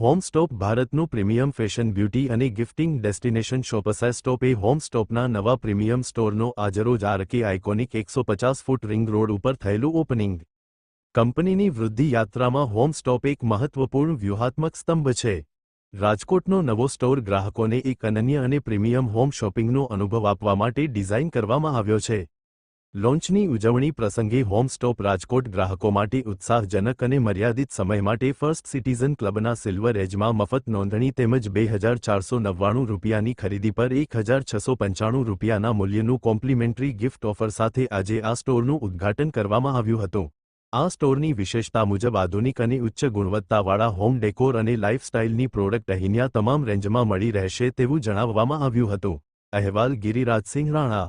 Home Stop ભારતનું premium fashion beauty અને gifting destination Shoppers Stop એ હોમ સ્ટોપના નવા પ્રીમિયમ સ્ટોરનો આજરોજ આરકે આઇકોનિક એકસો પચાસ ફૂટ રિંગ રોડ ઉપર થયેલું ઓપનિંગ. કંપનીની વૃદ્ધિ યાત્રામાં હોમ સ્ટોપ એક મહત્વપૂર્ણ વ્યૂહાત્મક સ્તંભ છે. રાજકોટનો નવો સ્ટોર ગ્રાહકોને એક અનન્ય અને પ્રીમિયમ હોમ શોપિંગનો અનુભવ આપવા માટે ડિઝાઇન કરવામાં આવ્યો છે. લોન્ચની ઉજવણી પ્રસંગે હોમ સ્ટોપ રાજકોટ ગ્રાહકો માટે ઉત્સાહજનક અને મર્યાદિત સમય માટે ફર્સ્ટ સિટીઝન ક્લબના સિલ્વર એજમાં મફત નોંધણી તેમજ બે હજાર ચારસો નવ્વાણું રૂપિયાની ખરીદી પર એક હજાર છસો પંચાણું રૂપિયાના મૂલ્યનું કોમ્પ્લિમેન્ટરી ગિફ્ટ ઓફર સાથે આજે આ સ્ટોરનું ઉદ્ઘાટન કરવામાં આવ્યું હતું. આ સ્ટોરની વિશેષતા મુજબ આધુનિક અને ઉચ્ચ ગુણવત્તાવાળા હોમ ડેકોર અને લાઇફસ્ટાઇલની પ્રોડક્ટ અહીંયા તમામ રેન્જમાં મળી રહેશે તેવું જણાવવામાં આવ્યું હતું. અહેવાલ ગિરિરાજસિંહ રાણા.